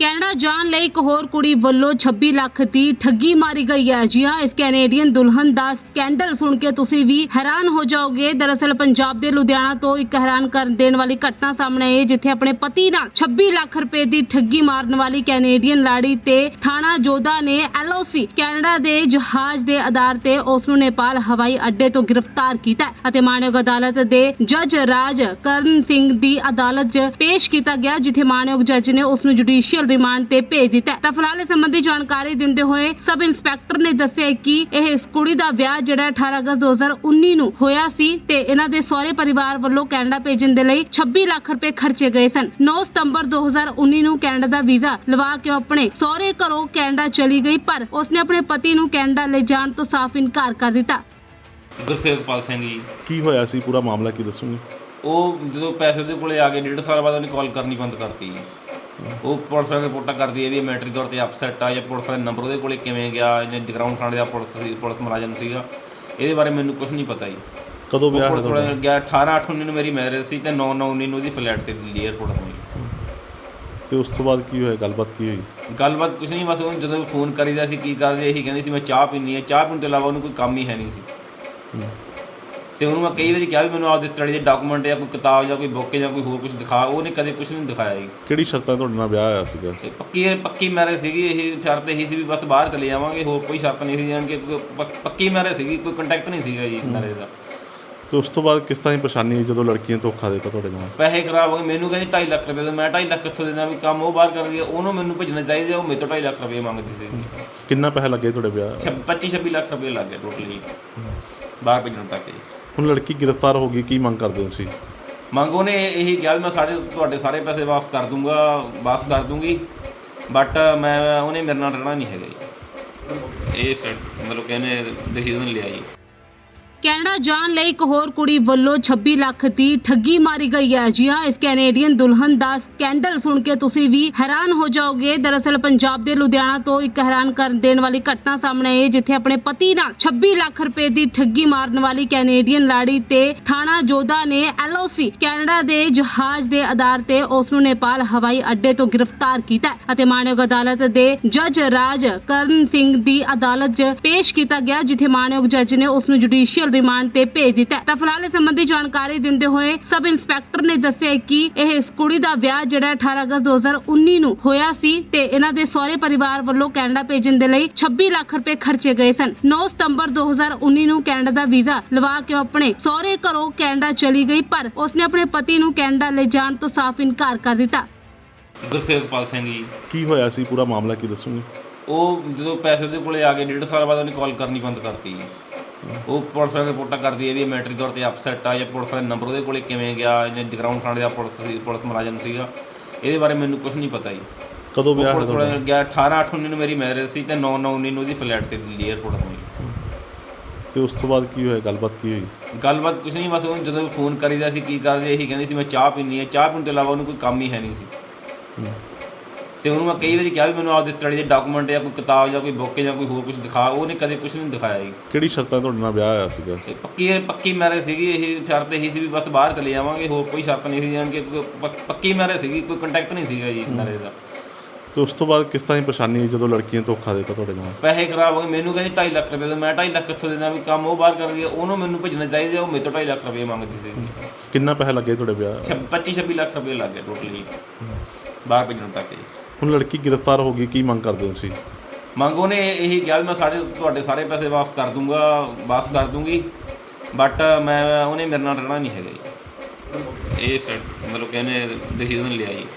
Canada ਜਾਣ ਲਈ ਇੱਕ ਹੋਰ ਕੁੜੀ ਵੱਲੋਂ 26 ਲੱਖ ਦੀ ਠੱਗੀ ਮਾਰੀ ਗਈ ਹੈ। ਜੀ ਹਾਂ, ਇਸ ਕੈਨੇਡੀਅਨ ਦੁਲਹਨ ਦਾ ਸਕੈਂਡਲ ਸੁਣ ਕੇ ਤੁਸੀਂ ਵੀ ਹੈਰਾਨ ਹੋ ਜਾਓਗੇ। ਦਰਅਸਲ ਪੰਜਾਬ ਦੇ ਲੁਧਿਆਣਾ ਤੋਂ ਇੱਕ ਹੈਰਾਨ ਕਰਨ ਦੇਣ ਵਾਲੀ ਘਟਨਾ ਸਾਹਮਣੇ ਆਈ ਹੈ, ਜਿੱਥੇ ਆਪਣੇ ਪਤੀ ਨਾਲ 26 ਲੱਖ ਰੁਪਏ ਦੀ ਠੱਗੀ ਮਾਰਨ ਵਾਲੀ ਕੈਨੇਡੀਅਨ ਲਾੜੀ ਤੇ ਥਾਣਾ ਜੋਧਾ ਨੇ ਐਲਓਸੀ ਕੈਨੇਡਾ ਦੇ ਜਹਾਜ਼ ਦੇ ਆਧਾਰ ਤੇ ਉਸ ਨੂੰ ਨੇਪਾਲ ਹਵਾਈ ਅੱਡੇ ਤੋਂ ਗ੍ਰਿਫਤਾਰ ਕੀਤਾ ਅਤੇ ਮਾਨਯੋਗ ਅਦਾਲਤ ਦੇ ਜੱਜ ਰਾਜ ਕਰਨ ਸਿੰਘ ਦੀ ਅਦਾਲਤ 'ਚ ਪੇਸ਼ ਕੀਤਾ ਗਿਆ, ਜਿੱਥੇ ਮਾਨਯੋਗ ਜੱਜ ਨੇ ਉਸ ਨੂੰ ਜੁਡੀਸ਼ੀਅਲ ਰਿਮਾਂਡ ਤੇ ਭੇਜ ਦਿੱਤਾ। ਤਾਂ ਫਿਲਹਾਲ ਇਸ ਸੰਬੰਧੀ ਜਾਣਕਾਰੀ ਦਿੰਦੇ ਹੋਏ ਸਬ ਇੰਸਪੈਕਟਰ ਨੇ ਦੱਸਿਆ ਕਿ ਇਹ ਇਸ ਕੁੜੀ ਦਾ ਵਿਆਹ ਜਿਹੜਾ 18 ਅਗਸਤ 2019 ਨੂੰ ਹੋਇਆ ਸੀ ਤੇ ਇਹਨਾਂ ਦੇ ਸਹੁਰੇ ਪਰਿਵਾਰ ਵੱਲੋਂ ਕੈਨੇਡਾ ਭੇਜਣ ਦੇ ਲਈ 26 ਲੱਖ ਰੁਪਏ ਖਰਚੇ ਗਏ ਸਨ। 9 ਸਤੰਬਰ 2019 ਨੂੰ ਕੈਨੇਡਾ ਦਾ ਵੀਜ਼ਾ ਲਵਾ ਕੇ ਉਹ ਆਪਣੇ ਸਹੁਰੇ ਘਰੋਂ ਕੈਨੇਡਾ ਚਲੀ ਗਈ ਪਰ ਉਸਨੇ ਆਪਣੇ ਪਤੀ ਨੂੰ ਕੈਨੇਡਾ ਲੈ ਜਾਣ ਤੋਂ ਸਾਫ਼ ਇਨਕਾਰ ਕਰ ਦਿੱਤਾ। ਗੁਰਸੇਵਕਪਾਲ ਸਿੰਘ ਜੀ। ਕੀ ਹੋਇਆ ਸੀ? ਪੂਰਾ ਮਾਮਲਾ ਕੀ ਦੱਸੋਗੇ? ਉਹ ਜਦੋਂ ਪੈਸੇ ਉਹਦੇ ਕੋਲੇ ਆ ਗਏ ਡੇਢ ਸਾਲ ਬਾਅਦ ਉਹਨੇ ਕਾਲ ਕਰਨੀ ਬੰਦ ਕਰਤੀ ਜੀ। ਉਹ ਪੁਲਿਸ ਵਾਲੇ ਰਿਪੋਰਟਾਂ ਕਰਦੀ ਹੈ ਵੀ ਮੈਟਰੀ ਤੌਰ ਤੇ ਅਪਸੈਟ ਆ ਜਾਂ ਪੁਲਿਸ ਵਾਲੇ ਨੰਬਰ ਉਹਦੇ ਕੋਲੇ ਕਿਵੇਂ ਗਿਆ ਇਹਨੇ ਜਗਰਾਉਂ ਥਾਣੇ ਦਾ ਪੁਲਿਸ ਸੀ ਪੁਲਿਸ ਮੁਲਾਜ਼ਮ ਸੀਗਾ। ਇਹਦੇ ਬਾਰੇ ਮੈਨੂੰ ਕੁਝ ਨਹੀਂ ਪਤਾ ਜੀ। ਕਦੋਂ ਵਿਆਹ ਹੋਇਆ ਵਾਲੇ ਗਿਆ 18 8 19 ਨੂੰ ਮੇਰੀ ਮੈਰਿਜ ਸੀ ਤੇ 9 9 19 ਨੂੰ ਉਹਦੀ ਫਲੈਟ ਤੇ ਦਿੱਲੀ 에ਅਰਪੋਰਟ ਤੋਂ ਤੇ ਉਸ ਤੋਂ ਬਾਅਦ ਕੀ ਹੋਇਆ? ਗੱਲਬਾਤ ਕੀ ਹੋਈ? ਗੱਲਬਾਤ ਕੁਝ ਨਹੀਂ ਬਸ ਉਹਨੂੰ ਜਦੋਂ ਫੋਨ ਕਰੀਦਾ ਸੀ ਕੀ ਕਰਦੇ ਇਹੀ ਕਹਿੰਦੀ ਸੀ ਮੈਂ ਚਾਹ ਪੀਣੀ ਹੈ। ਚਾਹ ਪੀਣ ਤੋਂ ਇਲਾਵਾ ਉਹਨੂੰ ਕੋਈ ਕੰਮ ਹੀ ਹੈ ਨਹੀਂ ਸੀ। ਤੇ ਉਹਨੂੰ ਮੈਂ ਕਈ ਵਾਰੀ ਕਿਹਾ ਵੀ ਮੈਨੂੰ ਆਪਦੀ ਸਟੱਡੀ ਦੇ ਡਾਕੂਮੈਂਟ ਜਾਂ ਕੋਈ ਕਿਤਾਬ ਜਾਂ ਕੋਈ ਬੁੱਕ ਜਾਂ ਕੋਈ ਹੋਰ ਕੁਝ ਦਿਖਾ ਉਹਨੇ ਕਦੇ ਕੁਝ ਨਹੀਂ ਦਿਖਾਇਆ ਜੀ। ਕਿਹੜੀ ਸ਼ਰਤਾਂ ਤੁਹਾਡੇ ਨਾਲ ਵਿਆਹ ਹੋਇਆ ਸੀਗਾ? ਤੇ ਪੱਕੀ ਪੱਕੀ ਮੈਰਿਜ ਸੀਗੀ ਇਹ ਸ਼ਰਤ ਇਹੀ ਸੀ ਵੀ ਬਸ ਬਾਹਰ ਚਲੇ ਜਾਵਾਂਗੇ ਹੋਰ ਕੋਈ ਸ਼ਰਤ ਨਹੀਂ ਸੀ ਜਾਨ ਕਿ ਪੱਕ- ਮੈਰਿਜ ਸੀਗੀ ਕੋਈ ਕੰਟੈਕਟ ਨਹੀਂ ਸੀਗਾ ਜੀ ਮੈਰਿਜ ਦਾ। ਤੇ ਉਸ ਤੋਂ ਬਾਅਦ ਕਿਸ ਤਰ੍ਹਾਂ ਦੀ ਪਰੇਸ਼ਾਨੀ ਹੋਈ ਜਦੋਂ ਲੜਕੀ ਨੇ ਧੋਖਾ ਦਿੱਤਾ ਤੁਹਾਡੇ ਨਾਲ? ਪੈਸੇ ਖਰਾਬ ਹੋ ਗਏ ਮੈਨੂੰ ਕਹਿੰਦੀ 2.5 ਲੱਖ ਰੁਪਏ ਦੇ ਮੈਂ 2.5 ਲੱਖ ਕਿੱਥੋਂ ਦੇਣਾ ਵੀ ਕੰਮ ਉਹ ਬਾਹਰ ਕਰਦੀ ਹੈ ਉਹਨੂੰ ਮੈਨੂੰ ਭੇਜਣਾ ਚਾਹੀਦਾ ਉਹ ਮੇਰੇ ਤੋਂ 2.5 ਲੱਖ ਰੁਪਏ ਮੰਗਦੀ ਸੀ। ਕਿੰਨਾ ਪੈਸਾ ਲੱਗੇ ਤੁਹਾਡੇ ਵਿਆਹ? 25 26 ਲੱਖ ਰੁਪਏ ਲੱਗ ਟੋਟਲੀ ਬਾਹਰ ਭੇਜਣ ਤੱਕ ਜੀ। ਹੁਣ ਲੜਕੀ ਗ੍ਰਿਫਤਾਰ ਹੋ ਗਈ, ਕੀ ਮੰਗ ਕਰਦੇ ਹੋ ਤੁਸੀਂ? ਮੰਗ ਉਹਨੇ ਇਹੀ ਕਿਹਾ ਵੀ ਮੈਂ ਸਾਡੇ ਤੁਹਾਡੇ ਸਾਰੇ ਪੈਸੇ ਵਾਪਸ ਕਰ ਦੂੰਗਾ, ਵਾਪਸ ਕਰ ਦੂੰਗੀ ਬਟ ਮੈਂ, ਉਹਨੇ ਮੇਰੇ ਨਾਲ ਰਹਿਣਾ ਨਹੀਂ ਹੈਗਾ ਜੀ। ਇਹ ਸ- ਮਤਲਬ ਕਿ ਇਹਨੇ ਡਿਸੀਜਨ ਲਿਆ ਜੀ। ਕੈਨੇਡਾ ਜਾਣ ਲਈ ਇੱਕ ਹੋਰ ਕੁੜੀ ਵੱਲੋਂ 26 ਲੱਖ ਦੀ ਠੱਗੀ ਮਾਰੀ ਗਈ ਹੈ। ਜੀ ਹਾਂ, ਇਸ ਕੈਨੇਡੀਅਨ ਦੁਲਹਨ ਦਾ ਸਕੈਂਡਲ ਸੁਣ ਕੇ ਤੁਸੀਂ ਵੀ ਹੈਰਾਨ ਹੋ ਜਾਓਗੇ। ਦਰਅਸਲ ਪੰਜਾਬ ਦੇ ਲੁਧਿਆਣਾ ਤੋਂ ਇੱਕ ਹੈਰਾਨ ਕਰ ਦੇਣ ਵਾਲੀ ਘਟਨਾ ਸਾਹਮਣੇ ਆਈ, ਜਿੱਥੇ ਆਪਣੇ ਪਤੀ ਨਾਲ 26 ਲੱਖ ਰੁਪਏ ਦੀ ਠੱਗੀ ਮਾਰਨ ਵਾਲੀ ਕੈਨੇਡੀਅਨ ਲਾੜੀ ਤੇ ਥਾਣਾ ਜੋਧਾ ਨੇ ਐਲਓਸੀ ਕੈਨੇਡਾ ਦੇ ਜਹਾਜ਼ ਦੇ ਆਧਾਰ ਤੇ ਉਸ ਨੂੰ ਨੇਪਾਲ ਹਵਾਈ ਅੱਡੇ ਤੋਂ ਗ੍ਰਿਫਤਾਰ ਕੀਤਾ ਅਤੇ ਮਾਨਯੋਗ ਅਦਾਲਤ ਦੇ ਜੱਜ ਰਾਜ ਕਰਨ ਸਿੰਘ ਦੀ ਅਦਾਲਤ 'ਚ ਪੇਸ਼ ਕੀਤਾ ਗਿਆ, ਜਿੱਥੇ ਮਾਨਯੋਗ ਜੱਜ ਨੇ ਉਸ ਨੂੰ ਜੁਡੀਸ਼ੀਅਲ ਰਿਮਾਂਡ ਤੇ ਭੇਜ ਦਿੱਤਾ। ਤਾਂ ਫਿਲਹਾਲ ਇਸ ਸੰਬੰਧੀ ਜਾਣਕਾਰੀ ਦਿੰਦੇ ਹੋਏ ਸਬ ਇੰਸਪੈਕਟਰ ਨੇ ਦੱਸਿਆ ਕਿ ਇਹ ਇਸ ਕੁੜੀ ਦਾ ਵਿਆਹ ਜਿਹੜਾ 18 ਅਗਸਤ 2019 ਨੂੰ ਹੋਇਆ ਸੀ ਤੇ ਇਹਨਾਂ ਦੇ ਸਹੁਰੇ ਪਰਿਵਾਰ ਵੱਲੋਂ ਕੈਨੇਡਾ ਭੇਜਣ ਦੇ ਲਈ 26 ਲੱਖ ਰੁਪਏ ਖਰਚੇ ਗਏ ਸਨ। 9 ਸਤੰਬਰ 2019 ਨੂੰ ਕੈਨੇਡਾ ਦਾ ਵੀਜ਼ਾ ਲਵਾ ਕੇ ਉਹ ਆਪਣੇ ਸਹੁਰੇ ਘਰੋਂ ਕੈਨੇਡਾ ਚਲੀ ਗਈ ਪਰ ਉਸਨੇ ਆਪਣੇ ਪਤੀ ਨੂੰ ਕੈਨੇਡਾ ਲੈ ਜਾਣ ਤੋਂ ਸਾਫ਼ ਇਨਕਾਰ ਕਰ ਦਿੱਤਾ। ਗੁਰਸੇਵਕਪਾਲ ਸਿੰਘ ਜੀ। ਕੀ ਹੋਇਆ ਸੀ? ਪੂਰਾ ਮਾਮਲਾ ਕੀ ਦੱਸੋਗੇ? ਉਹ ਜਦੋਂ ਪੈਸੇ ਉਹਦੇ ਕੋਲੇ ਆ ਗਏ ਡੇਢ ਸਾਲ ਬਾਅਦ ਉਹਨੇ ਕਾਲ ਕਰਨੀ ਬੰਦ ਕਰਤੀ। ਜੀ ਉਹ ਪੁਲਿਸ ਵਾਲੇ ਰਿਪੋਰਟਾਂ ਕਰਦੀ ਹੈ ਵੀ ਇਹ ਮੈਟਰੀ ਤੌਰ ਤੇ ਅਪਸੈਟ ਆ ਜਾਂ ਪੁਲਿਸ ਵਾਲੇ ਨੰਬਰ ਉਹਦੇ ਕੋਲੇ ਕਿਵੇਂ ਗਿਆ ਇਹਨੇ ਜਗਰਾਉਂ ਥਾਣੇ ਦਾ ਪੁਲਿਸ ਸੀ ਪੁਲਿਸ ਮੁਲਾਜ਼ਮ ਸੀਗਾ। ਇਹਦੇ ਬਾਰੇ ਮੈਨੂੰ ਕੁਝ ਨਹੀਂ ਪਤਾ ਜੀ। ਕਦੋਂ ਵਿਆਹ ਪੁਲਿਸ ਹੋਇਆ ਵਾਲੇ ਗਿਆ 18 8 19 ਨੂੰ ਮੇਰੀ ਮੈਰਿਜ ਸੀ ਤੇ 9 9 19 ਨੂੰ ਉਹਦੀ ਫਲੈਟ ਤੇ ਦਿੱਲੀ 에ਅਰਪੋਰਟ ਤੋਂ ਤੇ ਉਸ ਤੋਂ ਬਾਅਦ ਕੀ ਹੋਇਆ? ਗੱਲਬਾਤ ਕੀ ਹੋਈ? ਗੱਲਬਾਤ ਕੁਝ ਨਹੀਂ ਬਸ ਉਹਨੂੰ ਜਦੋਂ ਫੋਨ ਕਰੀਦਾ ਸੀ ਕੀ ਕਰਦੇ ਇਹੀ ਕਹਿੰਦੀ ਸੀ ਮੈਂ ਚਾਹ ਪੀਣੀ ਹੈ। ਚਾਹ ਪੀਣ ਤੋਂ ਇਲਾਵਾ ਉਹਨੂੰ ਕੋਈ ਕੰਮ ਹੀ ਹੈ ਨਹੀਂ ਸੀ। ਹੂੰ। ਤੇ ਉਹਨੂੰ ਮੈਂ ਕਈ ਵਾਰੀ ਕਿਹਾ ਵੀ ਮੈਨੂੰ ਆਪਦੀ ਸਟੱਡੀ ਦੇ ਡਾਕੂਮੈਂਟ ਜਾਂ ਕੋਈ ਕਿਤਾਬ ਜਾਂ ਕੋਈ ਬੁੱਕ ਜਾਂ ਕੋਈ ਹੋਰ ਕੁਝ ਦਿਖਾ। ਉਹਨੇ ਕਦੇ ਕੁਝ ਨਹੀਂ ਦਿਖਾਇਆ ਜੀ। ਕਿਹੜੀ ਸ਼ਰਤਾਂ ਤੁਹਾਡੇ ਨਾਲ ਵਿਆਹ ਹੋਇਆ ਸੀਗਾ? ਤੇ ਪੱਕੀ ਪੱਕੀ ਮੈਰਿਜ ਸੀਗੀ ਇਹ ਸ਼ਰਤ ਇਹੀ ਸੀ ਵੀ ਬਸ ਬਾਹਰ ਚਲੇ ਜਾਵਾਂਗੇ ਹੋਰ ਕੋਈ ਸ਼ਰਤ ਨਹੀਂ ਸੀ ਜਾਨ ਕਿ ਪੱਕੀ ਮੈਰਿਜ ਸੀਗੀ ਕੋਈ ਕੰਟੈਕਟ ਨਹੀਂ ਸੀਗਾ ਜੀ ਮੈਰਿਜ ਦਾ। ਤੇ ਉਸ ਤੋਂ ਬਾਅਦ ਕਿਸ ਤਰ੍ਹਾਂ ਦੀ ਪਰੇਸ਼ਾਨੀ ਹੋਈ ਜਦੋਂ ਲੜਕੀ ਨੇ ਧੋਖਾ ਦਿੱਤਾ ਤੁਹਾਡੇ ਨਾਲ? ਪੈਸੇ ਖਰਾਬ ਹੋ ਗਏ। ਮੈਨੂੰ ਕਹਿੰਦੀ 2.5 ਲੱਖ ਰੁਪਏ ਦੇ ਮੈਂ 2.5 ਲੱਖ ਕਿੱਥੋਂ ਦੇਣਾ? ਵੀ ਕੰਮ ਉਹ ਬਾਹਰ ਕਰਦੀ ਹੈ ਉਹਨੂੰ ਮੈਨੂੰ ਭੇਜਣਾ ਚਾਹੀਦਾ ਉਹ ਮੇਰੇ ਤੋਂ 2.5 ਲੱਖ ਰੁਪਏ ਮੰਗਦੀ ਸੀ। ਕਿੰਨਾ ਪੈਸਾ ਲੱਗੇ ਤੁਹਾਡੇ ਵਿਆਹ? 25 26 ਲੱਖ ਰੁਪਏ ਲੱਗ ਗਏ ਟੋਟਲੀ ਬਾਹਰ ਭੇਜਣ ਤੱਕ ਜੀ ਹੁਣ ਲੜਕੀ ਗ੍ਰਿਫਤਾਰ ਹੋ ਗਈ। ਕੀ ਮੰਗ ਕਰਦੇ ਹੋ ਤੁਸੀਂ? ਮੰਗ ਉਹਨੇ ਇਹੀ ਕਿਹਾ ਵੀ ਮੈਂ ਸਾਡੇ ਤੁਹਾਡੇ ਸਾਰੇ ਪੈਸੇ ਵਾਪਸ ਕਰ ਦੂੰਗਾ ਵਾਪਸ ਕਰ ਦੂੰਗੀ। ਬਟ ਮੈਂ ਉਹਨੇ ਮੇਰੇ ਨਾਲ ਰਹਿਣਾ ਨਹੀਂ ਹੈਗਾ ਜੀ। ਇਹ ਮਤਲਬ ਕਿ ਇਹਨੇ ਡਿਸੀਜਨ ਲਿਆ ਜੀ।